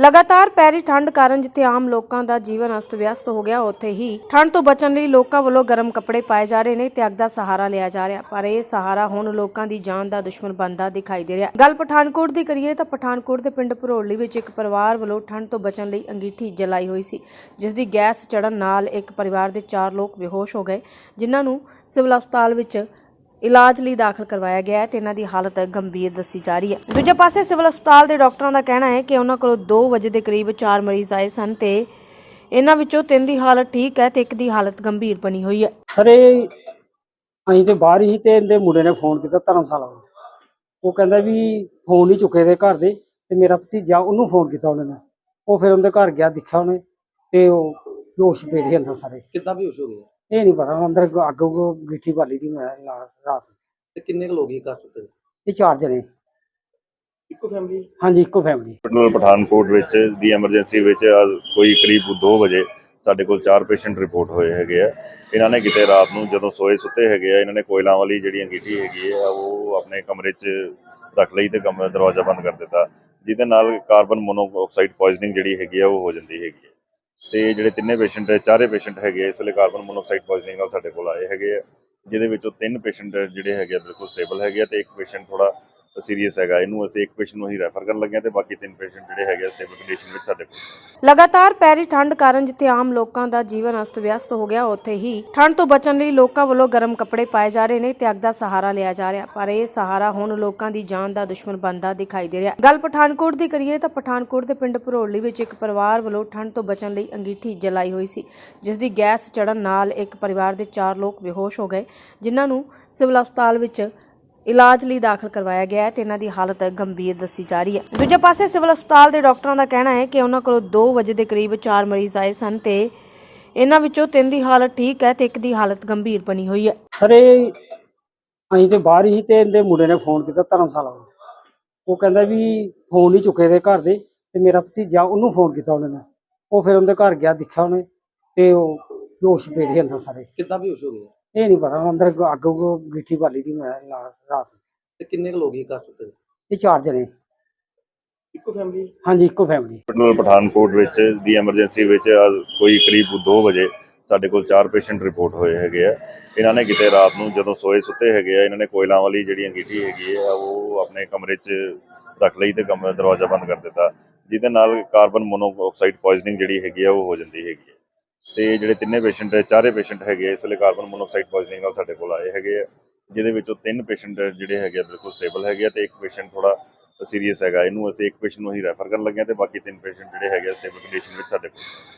ਲਗਾਤਾਰ ਪੈ ਰਹੀ ਠੰਡ ਕਾਰਨ ਜਿੱਥੇ ਆਮ ਲੋਕਾਂ ਦਾ ਜੀਵਨ ਅਸਤ-ਵਿਅਸਤ ਹੋ ਗਿਆ, ਉੱਥੇ ਹੀ ਠੰਡ ਤੋਂ ਬਚਣ ਲਈ ਲੋਕਾਂ ਵੱਲੋਂ ਗਰਮ ਕੱਪੜੇ ਪਾਏ ਜਾ ਰਹੇ ਨੇ, ਤੇ ਅੱਗ ਦਾ ਸਹਾਰਾ ਲਿਆ ਜਾ ਰਿਹਾ। ਪਰ ਇਹ ਸਹਾਰਾ ਹੁਣ ਲੋਕਾਂ ਦੀ ਜਾਨ ਦਾ ਦੁਸ਼ਮਣ ਬਣਦਾ ਦਿਖਾਈ ਦੇ ਰਿਹਾ। ਗੱਲ ਪਠਾਨਕੋਟ ਦੀ ਕਰੀਏ ਤਾਂ ਪਠਾਨਕੋਟ ਦੇ ਪਿੰਡ ਭਰੋਲੀ ਵਿੱਚ ਇੱਕ ਪਰਿਵਾਰ ਵੱਲੋਂ ਠੰਡ ਤੋਂ ਬਚਣ ਲਈ ਅੰਗੀਠੀ ਜਲਾਈ ਹੋਈ ਸੀ, ਜਿਸ ਦੀ ਗੈਸ ਚੜਨ ਨਾਲ ਇੱਕ ਪਰਿਵਾਰ ਦੇ ਚਾਰ ਲੋਕ ਬੇਹੋਸ਼ ਹੋ ਗਏ, ਜਿਨ੍ਹਾਂ ਨੂੰ ਸਿਵਲ ਹਸਪਤਾਲ ਵਿੱਚ ਇਲਾਜ ਲਈ ਦਾਖਲ ਕਰਵਾਇਆ ਗਿਆ ਹੈ ਤੇ ਇਹਨਾਂ ਦੀ ਹਾਲਤ ਗੰਭੀਰ ਦੱਸੀ ਜਾ ਰਹੀ ਹੈ। ਦੂਜੇ ਪਾਸੇ ਸਿਵਲ ਹਸਪਤਾਲ ਦੇ ਡਾਕਟਰਾਂ ਦਾ ਕਹਿਣਾ ਹੈ ਕਿ ਉਹਨਾਂ ਕੋਲ 2 ਵਜੇ ਦੇ ਕਰੀਬ 4 ਮਰੀਜ਼ ਆਏ ਸਨ ਤੇ ਇਹਨਾਂ ਵਿੱਚੋਂ ਤਿੰਨ ਦੀ ਹਾਲਤ ਠੀਕ ਹੈ ਤੇ ਇੱਕ ਦੀ ਹਾਲਤ ਗੰਭੀਰ ਬਣੀ ਹੋਈ ਹੈ। ਸਰ ਇਹ ਅਸੀਂ ਤੇ ਬਾਹਰ ਹੀ ਤੇ ਇਹਦੇ ਮੁੰਡੇ ਨੇ ਫੋਨ ਕੀਤਾ ਧਰਮਸ਼ਾਲਾ ਨੂੰ ਉਹ ਕਹਿੰਦਾ ਵੀ ਫੋਨ ਨਹੀਂ ਚੁੱਕੇ ਦੇ ਘਰ ਦੇ ਤੇ ਮੇਰਾ ਭਤੀਜਾ ਉਹਨੂੰ ਫੋਨ ਕੀਤਾ ਉਹਨੇ ਉਹ ਫਿਰ ਉਹਦੇ ਘਰ ਗਿਆ ਦੇਖਿਆ ਉਹਨੇ ਤੇ ਉਹ ਬੇਹੋਸ਼ ਪਏ ਦੇ ਅੰਦਰ ਸਾਰੇ। ਕਿੱਦਾਂ ਬੇਹੋਸ਼ ਹੋ ਗਏ? ਇਹ ਨਹੀਂ ਪਤਾ ਅੰਦਰ ਅੱਗ ਉੱਗ ਗਿੱਠੀ ਭਾਲੀ ਦੀ ਮੈਂ ਲਾ- ਰਾਤ। ਤੇ ਕਿੰਨੇ ਕੁ ਲੋਕ ਹੀ ਘਰ ਸੁੱਤੇ ਇਹ ਚਾਰ ਜਣੇ। ਇੱਕੋ ਫੈਮਿਲੀ ਹਾਂਜੀ ਇੱਕੋ ਫੈਮਿਲੀ ਹਸਪੀਟਲ ਪਠਾਨਕੋਟ ਵਿੱਚ ਦੀ ਐਮਰਜੈਂਸੀ ਵਿੱਚ ਅੱਜ ਕੋਈ ਕਰੀਬ 2 ਵਜੇ ਸਾਡੇ ਕੋਲ ਚਾਰ ਪੇਸ਼ੈਂਟ ਰਿਪੋਰਟ ਹੋਏ ਹੈਗੇ ਆ। ਇਹਨਾਂ ਨੇ ਕਿਤੇ ਰਾਤ ਨੂੰ ਜਦੋਂ ਸੋਏ ਸੁੱਤੇ ਹੈਗੇ ਆ ਇਹਨਾਂ ਨੇ ਕੋਇਲਾਂ ਵਾਲੀ ਜਿਹੜੀ ਅੰਗੀਠੀ ਹੈਗੀ ਆ ਉਹ ਆਪਣੇ ਕਮਰੇ 'ਚ ਰੱਖ ਲਈ ਤੇ ਕਮਰਾ ਦਰਵਾਜ਼ਾ ਬੰਦ ਕਰ ਦਿੱਤਾ। ਜਿਹਦੇ ਨਾਲ ਕਾਰਬਨ ਮੋਨੋਆਕਸਾਈਡ ਪੋਇਜ਼ਨਿੰਗ ਜਿਹੜੀ ਹੈਗੀ ਆ ਉਹ ਹੋ ਜਾਂਦੀ ਹੈਗੀ ਹੈ ਤੇ ਜਿਹੜੇ ਤਿੰਨੇ ਪੇਸ਼ੈਂਟ ਚਾਰੇ ਪੇਸ਼ੈਂਟ ਹੈਗੇ ਇਸ ਵੇਲੇ ਕਾਰਬਨ ਮੋਨੋਆਕਸਾਈਡ ਪੋਇਜ਼ਨਿੰਗ ਨਾਲ ਸਾਡੇ ਕੋਲ ਆਏ ਹੈਗੇ ਆ, ਜਿਹਦੇ ਵਿੱਚੋਂ ਤਿੰਨ ਪੇਸ਼ੈਂਟ ਜਿਹੜੇ ਹੈਗੇ ਆ, ਬਿਲਕੁਲ ਸਟੇਬਲ ਹੈਗੇ ਆ ਤੇ ਇੱਕ ਪੇਸ਼ੈਂਟ ਥੋੜਾ ਸੀਰੀਅਸ ਹੈਗਾ। ਇਹਨੂੰ ਅਸੀਂ ਇੱਕ ਪੇਸ਼ੈਂਟ ਨੂੰ ਹੀ ਰੈਫਰ ਕਰਨ ਲੱਗੇ ਤੇ ਬਾਕੀ ਤਿੰਨ ਪੇਸ਼ੈਂਟ ਜਿਹੜੇ ਹੈਗੇ ਸਟੇਬਲ ਕੰਡੀਸ਼ਨ ਵਿੱਚ ਸਾਡੇ ਕੋਲ। ਲਗਾਤਾਰ ਪੈ ਠੰਡ ਕਾਰਨ ਜਿੱਥੇ ਆਮ ਲੋਕਾਂ ਦਾ ਜੀਵਨ ਅਸਤ-ਵਿਅਸਤ ਹੋ ਗਿਆ, ਉੱਥੇ ਹੀ ਠੰਡ ਤੋਂ ਬਚਣ ਲਈ ਲੋਕਾਂ ਵੱਲੋਂ ਗਰਮ ਕੱਪੜੇ ਪਾਏ ਜਾ ਰਹੇ ਨੇ, ਤੇ ਅੱਗ ਦਾ ਸਹਾਰਾ ਲਿਆ ਜਾ ਰਿਹਾ। ਪਰ ਇਹ ਸਹਾਰਾ ਹੁਣ ਲੋਕਾਂ ਦੀ ਜਾਨ ਦਾ ਦੁਸ਼ਮਣ ਬਣਦਾ ਦਿਖਾਈ ਦੇ ਰਿਹਾ। ਗੱਲ ਪਠਾਨਕੋਟ ਦੀ ਕਰੀਏ ਤਾਂ ਪਠਾਨਕੋਟ ਦੇ ਪਿੰਡ ਭਰੋਲੀ ਵਿੱਚ ਇੱਕ ਪਰਿਵਾਰ ਵੱਲੋਂ ਠੰਡ ਤੋਂ ਬਚਣ ਲਈ ਅੰਗੀਠੀ ਜਲਾਈ ਹੋਈ ਸੀ, ਜਿਸ ਦੀ ਗੈਸ ਚੜਨ ਨਾਲ ਇੱਕ ਪਰਿਵਾਰ ਦੇ ਚਾਰ ਲੋਕ ਬੇਹੋਸ਼ ਹੋ ਗਏ, ਜਿਨ੍ਹਾਂ ਨੂੰ ਸਿਵਲ ਹਸਪਤਾਲ ਵਿੱਚ ਇਲਾਜ ਲਈ ਦਾਖਲ ਕਰਵਾਇਆ ਗਿਆ ਹੈ ਤੇ ਇਹਨਾਂ ਦੀ ਹਾਲਤ ਗੰਭੀਰ ਦੱਸੀ ਜਾ ਰਹੀ ਹੈ। ਦੂਜੇ ਪਾਸੇ ਸਿਵਲ ਹਸਪਤਾਲ ਦੇ ਡਾਕਟਰਾਂ ਦਾ ਕਹਿਣਾ ਹੈ ਕਿ ਉਹਨਾਂ ਕੋਲ 2 ਵਜੇ ਦੇ ਕਰੀਬ 4 ਮਰੀਜ਼ ਆਏ ਸਨ ਤੇ ਇਹਨਾਂ ਵਿੱਚੋਂ ਤਿੰਨ ਦੀ ਹਾਲਤ ਠੀਕ ਹੈ ਤੇ ਇੱਕ ਦੀ ਹਾਲਤ ਗੰਭੀਰ ਬਣੀ ਹੋਈ ਹੈ। ਸਰ ਇਹ ਅਸੀਂ ਤੇ ਬਾਹਰ ਹੀ ਤੇ ਇਹਦੇ ਮੁੰਡੇ ਨੇ ਫੋਨ ਕੀਤਾ ਧਰਮਸ਼ਾਲਾ ਨੂੰ। ਉਹ ਕਹਿੰਦਾ ਵੀ ਫੋਨ ਨਹੀਂ ਚੁੱਕੇ ਦੇ ਘਰ ਦੇ ਤੇ ਮੇਰਾ ਭਤੀਜਾ ਉਹਨੂੰ ਫੋਨ ਕੀਤਾ ਉਹਨੇ ਉਹ ਫਿਰ ਉਹਦੇ ਘਰ ਗਿਆ ਦੇਖਿਆ ਉਹਨੇ ਤੇ ਉਹ ਬੇਹੋਸ਼ ਪਏ ਦੇ ਅੰਦਰ ਸਾਰੇ। ਕਿੱਦਾਂ ਬੇਹੋਸ਼ ਹੋ ਗਏ? ਇਹ ਨਹੀਂ ਪਤਾ ਅੰਦਰ ਅੱਗ ਉੱਗ ਗਿੱਠੀ ਭਾਲੀ ਦੀ ਮੈਂ ਲਾ- ਰਾਤ। ਤੇ ਕਿੰਨੇ ਕੁ ਲੋਕ ਹੀ ਘਰ ਸੁੱਤੇ ਇਹ ਚਾਰ ਜਣੇ। ਇੱਕੋ ਫੈਮਿਲੀ ਹਾਂਜੀ ਇੱਕੋ ਫੈਮਿਲੀ ਹਸਪੀਟਲ ਪਠਾਨਕੋਟ ਵਿੱਚ ਦੀ ਐਮਰਜੈਂਸੀ ਵਿੱਚ ਅੱਜ ਕੋਈ ਕਰੀਬ 2 ਵਜੇ ਸਾਡੇ ਕੋਲ ਚਾਰ ਪੇਸ਼ੈਂਟ ਰਿਪੋਰਟ ਹੋਏ ਹੈਗੇ ਆ। ਇਹਨਾਂ ਨੇ ਕਿਤੇ ਰਾਤ ਨੂੰ ਜਦੋਂ ਸੋਏ ਸੁੱਤੇ ਹੈਗੇ ਆ ਇਹਨਾਂ ਨੇ ਕੋਇਲਾਂ ਵਾਲੀ ਜਿਹੜੀ ਅੰਗੀਠੀ ਹੈਗੀ ਆ ਉਹ ਆਪਣੇ ਕਮਰੇ 'ਚ ਰੱਖ ਲਈ ਤੇ ਕਮਰਾ ਦਰਵਾਜ਼ਾ ਬੰਦ ਕਰ ਦਿੱਤਾ। ਜਿਹਦੇ ਨਾਲ ਕਾਰਬਨ ਮੋਨੋਆਕਸਾਈਡ ਪੋਇਜ਼ਨਿੰਗ ਜਿਹੜੀ ਹੈਗੀ ਆ ਉਹ ਹੋ ਜਾਂਦੀ ਹੈਗੀ ਤੇ ਜਿਹੜੇ ਤਿੰਨੇ ਪੇਸ਼ੈਂਟ ਚਾਰੇ ਪੇਸ਼ੈਂਟ ਹੈਗੇ ਇਸ ਵੇਲੇ ਕਾਰਬਨ ਮੋਨੋਆਕਸਾਈਡ ਪੋਇਜ਼ਨਿੰਗ ਨਾਲ ਸਾਡੇ ਕੋਲ ਆਏ ਹੈਗੇ ਆ, ਜਿਹਦੇ ਵਿੱਚੋਂ ਤਿੰਨ ਪੇਸ਼ੈਂਟ ਜਿਹੜੇ ਹੈਗੇ ਆ, ਬਿਲਕੁਲ ਸਟੇਬਲ ਹੈਗੇ ਆ ਤੇ ਇੱਕ ਪੇਸ਼ੈਂਟ ਥੋੜਾ ਸੀਰੀਅਸ ਹੈਗਾ, ਇਹਨੂੰ ਅਸੀਂ ਇੱਕ ਪੇਸ਼ੈਂਟ ਨੂੰ ਹੀ ਰੈਫਰ ਕਰਨ ਲੱਗੇ ਹਾਂ ਤੇ ਬਾਕੀ ਤਿੰਨ ਪੇਸ਼ੈਂਟ ਜਿਹੜੇ ਹੈਗੇ ਸਟੇਬਲ ਕੰਡੀਸ਼ਨ ਵਿੱਚ ਸਾਡੇ ਕੋਲ